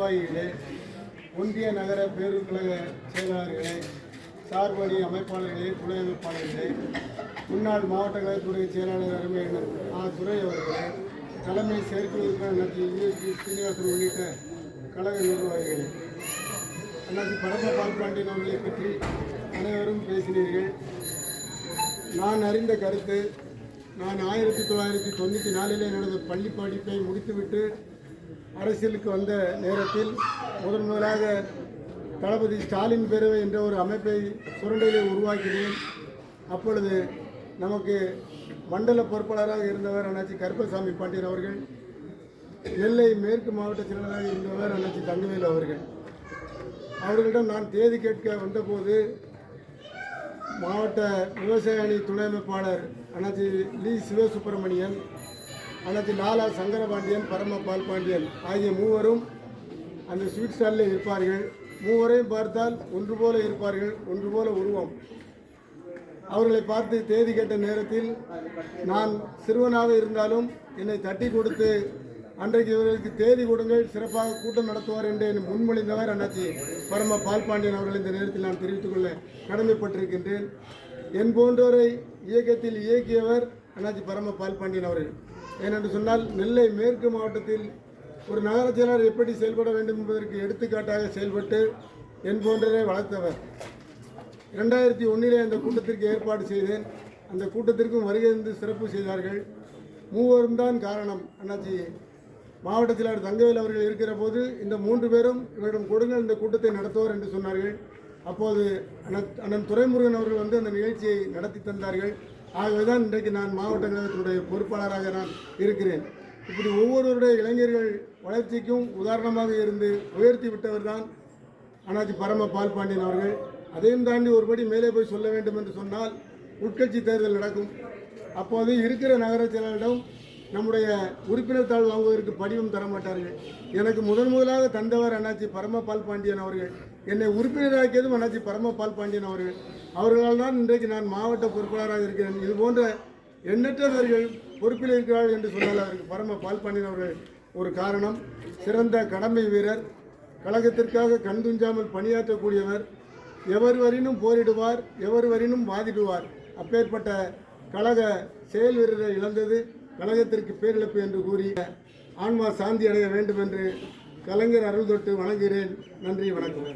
நிர்வாகிகளே ஒன்றிய நகர பேரூர் கழக செயலாளர்களே சார்பணி அமைப்பாளர்களே துணை அமைப்பாளர்களே முன்னாள் மாவட்ட கழகத்துடைய செயலாளர் அருமையினர் ஆ. துறை அவர்களே தலைமை செயற்குழு நடத்திய ஸ்ரீனிவாசன் உள்ளிட்ட கழக நிர்வாகிகள். அண்ணாச்சி பரம பால்பாண்டியன் அவர்களை பற்றி அனைவரும் பேசினீர்கள். நான் அறிந்த கருத்து நான் ஆயிரத்தி தொள்ளாயிரத்தி தொண்ணூற்றி நாலிலே நடந்த பள்ளி படிப்பை முடித்துவிட்டு அரசியலுக்கு வந்த நேரத்தில் முதன் முதலாக தளபதி ஸ்டாலின் பேரவை என்ற ஒரு அமைப்பை சுரண்டையிலே உருவாக்கினேன். அப்பொழுது நமக்கு மண்டல பொறுப்பாளராக இருந்தவர் அண்ணாச்சி கருப்பசாமி பாண்டியன் அவர்கள் நெல்லை மேற்கு மாவட்ட செயலாளராக இருந்தவர் அண்ணாச்சி தங்கவேல் அவர்கள். அவர்களிடம் நான் தேதி கேட்க வந்தபோது மாவட்ட விவசாய அணி துணை அமைப்பாளர் அண்ணாச்சி லி சிவசுப்பிரமணியன் அனைத்து லாலா சங்கரபாண்டியன் பரம பால்பாண்டியன் ஆகிய மூவரும் அந்த ஸ்வீட் ஸ்டாலில் இருப்பார்கள். மூவரையும் பார்த்தால் ஒன்று போல இருப்பார்கள் ஒன்று போல உருவம். அவர்களை பார்த்து தேதி கேட்ட நேரத்தில் நான் சிறுவனாக இருந்தாலும் என்னை தட்டி கொடுத்து அன்றைக்கு இவர்களுக்கு தேதி கொடுங்கள் சிறப்பாக கூட்டம் நடத்துவார் என்று என்னை முன்மொழிந்தவர் அண்ணாச்சி பரம பால்பாண்டியன் அவர்கள். இந்த நேரத்தில் நான் தெரிவித்துக் கொள்ள கடமைப்பட்டிருக்கின்றேன். என் போன்றோரை இயக்கத்தில் இயக்கியவர் அண்ணாச்சி பரம பால்பாண்டியன் அவர்கள். ஏனென்று சொன்னால் நெல்லை மேற்கு மாவட்டத்தில் ஒரு நகர செயலாளர் எப்படி செயல்பட வேண்டும் என்பதற்கு எடுத்துக்காட்டாக செயல்பட்டு என் போன்றதை வளர்த்தவர். இரண்டாயிரத்தி ஒன்றிலே அந்த கூட்டத்திற்கு ஏற்பாடு செய்தேன். அந்த கூட்டத்திற்கும் வருகை இருந்து சிறப்பு செய்தார்கள். மூவரும் தான் காரணம் அண்ணாச்சி. மாவட்ட செயலாளர் தங்கவேல் அவர்கள் இருக்கிற போது இந்த மூன்று பேரும் இவரிடம் கொடுங்கள் இந்த கூட்டத்தை நடத்துவார் என்று சொன்னார்கள். அப்போது அண்ணன் அண்ணன் துரைமுருகன் அவர்கள் வந்து அந்த நிகழ்ச்சியை நடத்தி தந்தார்கள். ஆகவேதான் இன்றைக்கு நான் மாவட்ட கழகத்தினுடைய பொறுப்பாளராக நான் இருக்கிறேன். இப்படி ஒவ்வொருவருடைய இளைஞர்கள் வளர்ச்சிக்கும் உதாரணமாக இருந்து உயர்த்தி விட்டவர் தான் அண்ணாச்சி பரம பால்பாண்டியன் அவர்கள். அதையும் தாண்டி ஒருபடி மேலே போய் சொல்ல வேண்டும் என்று சொன்னால் உட்கட்சி தேர்தல் நடக்கும். அப்போது இருக்கிற நகர செயலாளரிடம் நம்முடைய உறுப்பினர் தாழ் வாங்குவதற்கு படிவம் தர மாட்டார்கள் எனக்கு முதன் முதலாக தந்தவர் அண்ணாச்சி பரம பால்பாண்டியன் அவர்கள். என்னை உறுப்பினராக்கியதும் அண்ணாச்சி பரம பால்பாண்டியன் அவர்கள். அவர்களால் தான் இன்றைக்கு நான் மாவட்ட பொறுப்பாளராக இருக்கிறேன். இது போன்ற எண்ணற்றவர்கள் பொறுப்பில் இருக்கிறார்கள் என்று சொன்னால் அவருக்கு பரம பால் பாண்டியன் அவர்கள் ஒரு காரணம். சிறந்த கடமை வீரர். கழகத்திற்காக கண்துஞ்சாமல் பணியாற்றக்கூடியவர். எவர் வரினும் போரிடுவார் எவர் வரினும் வாதிடுவார். அப்பேற்பட்ட கழக செயல் வீரரை இழந்தது. கழகத்திற்கு பேரிழப்பு என்று கூறி ஆன்மா சாந்தி அடைய வேண்டும் என்று கலைஞர் அருள் தொட்டு வணங்குகிறேன். நன்றி வணக்கம்.